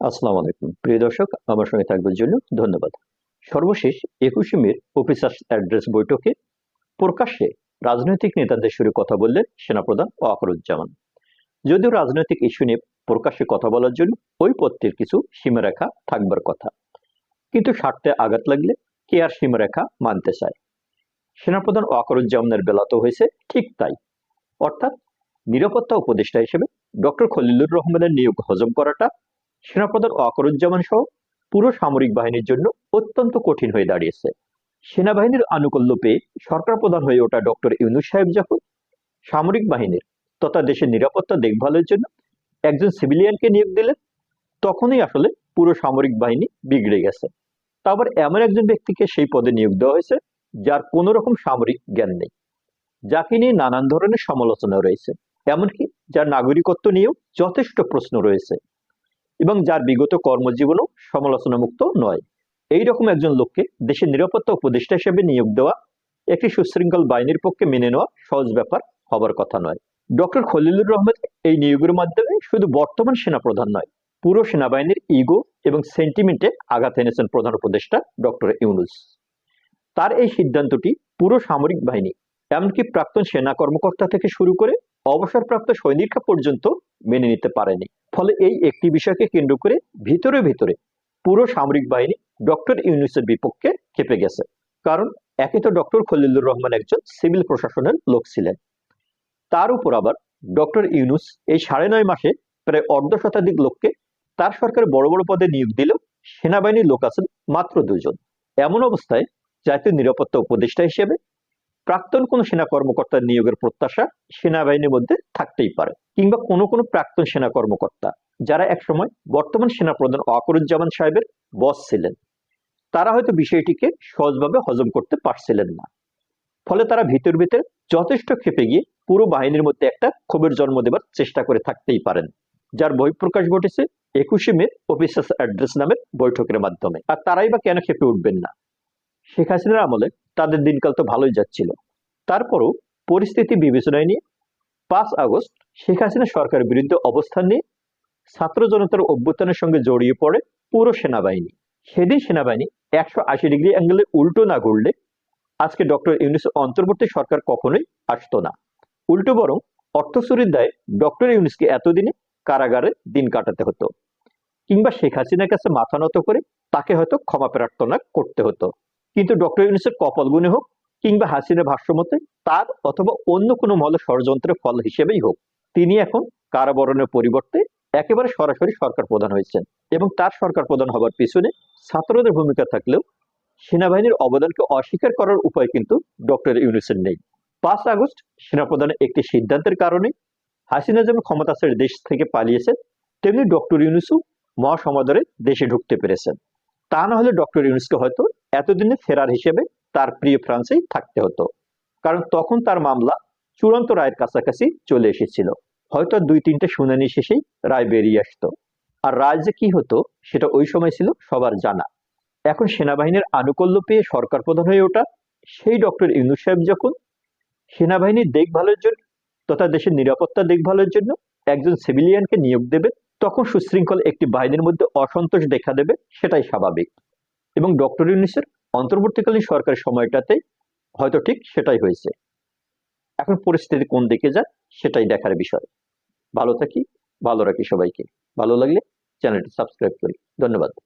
আসসালামু আলাইকুম। প্রিয় দর্শক, আমার সঙ্গে থাকবার জন্য ধন্যবাদ। সর্বশেষ একুশে মের অ্যাড্রেস বৈঠকে প্রকাশ্যে রাজনৈতিক নেতাদের কথা বললেন সেনাপ্রধান যদিও রাজনৈতিক ইস্যু নিয়ে প্রকাশ্যে কথা বলার জন্য ওই পত্রের কিছু সীমারেখা থাকবার কথা। কিন্তু স্বার্থে আঘাত লাগলে কে আর সীমারেখা মানতে চায়? সেনাপ্রধান ওয়াকরুজ্জামানের বেলাতো হয়েছে ঠিক তাই। অর্থাৎ নিরাপত্তা উপদেষ্টা হিসেবে ডক্টর খলিলুর রহমানের নিয়োগ হজম করাটা সেনাপ্রধান ওয়াকরুজ্জামান সহ পুরো সামরিক বাহিনীর জন্য অত্যন্ত কঠিন হয়ে দাঁড়িয়েছে। সেনাবাহিনীর আনুকূল্য পেয়ে সরকার প্রধান হয়ে ওঠা ডক্টর ইউনুস সাহেব যখন সামরিক বাহিনীর তথা দেশের নিরাপত্তা দেখভালের জন্য একজন সিভিলিয়ানকে নিয়োগ দিলেন, তখনই আসলে পুরো সামরিক বাহিনী বিগড়ে গেছে। তা আবার এমন একজন ব্যক্তিকে সেই পদে নিয়োগ দেওয়া হয়েছে যার কোনো রকম সামরিক জ্ঞান নেই। যাকে নিয়ে নানান ধরনের সমালোচনা রয়েছে, এমনকি যার নাগরিকত্ব নিয়েও যথেষ্ট প্রশ্ন রয়েছে। এবং যার বিগত কর্মজীবনও সমালোচনামুক্ত নয়। এই রকম একজন লোককে দেশের নিরাপত্তা উপদেষ্টা হিসেবে নিয়োগ দেওয়া একটি সুশৃঙ্খল বাহিনীর পক্ষে মেনে নেওয়া সহজ ব্যাপার হবার কথা নয়। ডক্টর খলিলুর রহমান এই নিয়োগের মাধ্যমে শুধু বর্তমান সেনাপ্রধান নয়, পুরো সেনাবাহিনীর ইগো এবং সেন্টিমেন্টে আঘাত এনেছেন প্রধান উপদেষ্টা ডক্টর ইউনুস। তার এই সিদ্ধান্তটি পুরো সামরিক বাহিনী, এমনকি প্রাক্তন সেনা কর্মকর্তা থেকে শুরু করে অবসরপ্রাপ্ত সৈনিকরা পর্যন্ত মেনে নিতে পারেনি। ফলে এই একটি বিষয়কে কেন্দ্র করে ভিতরে ভিতরে পুরো সামরিক বাহিনী ডক্টর ইউনুসের বিপক্ষে খেপে গেছে। কারণ একে তো ডক্টর খলিলুর রহমান একজন সিভিল প্রশাসনের লোক ছিলেন। তার উপর আবার ডক্টর ইউনুস এই সাড়ে নয় মাসে প্রায় অর্ধ শতাধিক লোককে তার সরকার বড় বড় পদে নিয়োগ দিলেও সেনাবাহিনীর লোক আছেন মাত্র দুজন। এমন অবস্থায় জাতীয় নিরাপত্তা উপদেষ্টা হিসেবে প্রাক্তন কোনো সেনা কর্মকর্তার নিয়োগের প্রত্যাশা সেনাবাহিনীর মধ্যে থাকতেই পারে, কিংবা কোনো কোনো প্রাক্তন সেনা কর্মকর্তা যারা একসময় বর্তমান সেনাপ্রধান ওয়াকরুজ্জামান সাহেবের বস ছিলেন, তারা হয়তো বিষয়টিকে সহজভাবে হজম করতে পারছিলেন না। ফলে তারা ভিতর ভিতর যথেষ্ট ক্ষেপে গিয়ে পুরো বাহিনীর মধ্যে একটা ক্ষোভের জন্ম দেবার চেষ্টা করে থাকতেই পারেন, যার বহিঃপ্রকাশ ঘটেছে একুশে মে অফিসার্স অ্যাড্রেস নামের বৈঠকের মাধ্যমে। আর তারাই বা কেন খেপে উঠবেন না? শেখ হাসিনার আমলে তাদের দিনকাল তো ভালোই যাচ্ছিল। তারপরও পরিস্থিতি বিবেচনায় নিয়ে পাঁচ আগস্ট শেখ হাসিনা সরকারের বিরুদ্ধে অবস্থান নিয়ে ছাত্র জনতার অভ্যুত্থানের সঙ্গে জড়িয়ে পড়ে পুরো সেনাবাহিনী। সেদিন সেনাবাহিনী একশো আশি ডিগ্রি অ্যাঙ্গেলে উল্টো না ঘুরলে আজকে ডক্টর ইউনুস অন্তর্বর্তী সরকার কখনোই আসতো না। উল্টো বরং অর্থ চুরির দায়ে ডক্টর ইউনুসকে এতদিনে কারাগারে দিন কাটাতে হতো। কিংবা শেখ হাসিনার কাছে মাথা নত করে তাকে হয়তো ক্ষমা প্রার্থনা করতে হতো। কিন্তু ডক্টর ইউনুসের কপাল গুণে হোক কিংবা হাসিনের ভাষ্যমতে তার অথবা অন্য কোনো মহলে ষড়যন্ত্রের ফল হিসেবেই হোক, তিনি এখন কারাবরণের পরিবর্তে একেবারে সরাসরি সরকার প্রধান হয়েছেন এবং তার সরকার প্রধান হবার পিছনে ছাত্রদের ভূমিকা থাকলেও সেনাবাহিনীর অবদানকে অস্বীকার করার উপায় কিন্তু ডক্টর ইউনুসের নেই। পাঁচ আগস্ট সেনাপ্রধানের একটি সিদ্ধান্তের কারণে হাসিনা যেমন ক্ষমতা ছেড়ে দেশ থেকে পালিয়েছে তেমনি ডক্টর ইউনুসও মহাসমাদরে দেশে ঢুকতে পেরেছেন। তা না হলে ডক্টর ইউনুসকে হয়তো এতদিনে ফেরার হিসেবে তার প্রিয় ফ্রান্সেই থাকতে হতো। কারণ তখন তার মামলা চূড়ান্ত রায়ের কাছাকাছি চলে এসেছিল। হয়তো দুই তিনটে শুনানি শেষেই রায় বেরিয়ে আসতো। আর রায় যে কি হতো, সেটা ওই সময় ছিল সবার জানা। এখন সেনাবাহিনীর আনুকূল্য পেয়ে সরকার প্রধান হয়ে ওঠা সেই ডক্টর ইউনুস সাহেব যখন সেনাবাহিনীর দেখভালের জন্য তথা দেশের নিরাপত্তা দেখভালের জন্য একজন সিভিলিয়ানকে নিয়োগ দেবে, তখন সুশৃঙ্খল একটি বাহিনীর মধ্যে অসন্তোষ দেখা দেবে, সেটাই স্বাভাবিক। এবং ডক্টর ইউনিসের অন্তর্বর্তীকালীন সরকারের সময়টাতে হয়তো ঠিক সেটাই হয়েছে। এখন পরিস্থিতি কোন দিকে যায় সেটাই দেখার বিষয়। ভালো থাকি, ভালো রাখি সবাইকে। ভালো লাগলে চ্যানেলটি সাবস্ক্রাইব করি। ধন্যবাদ।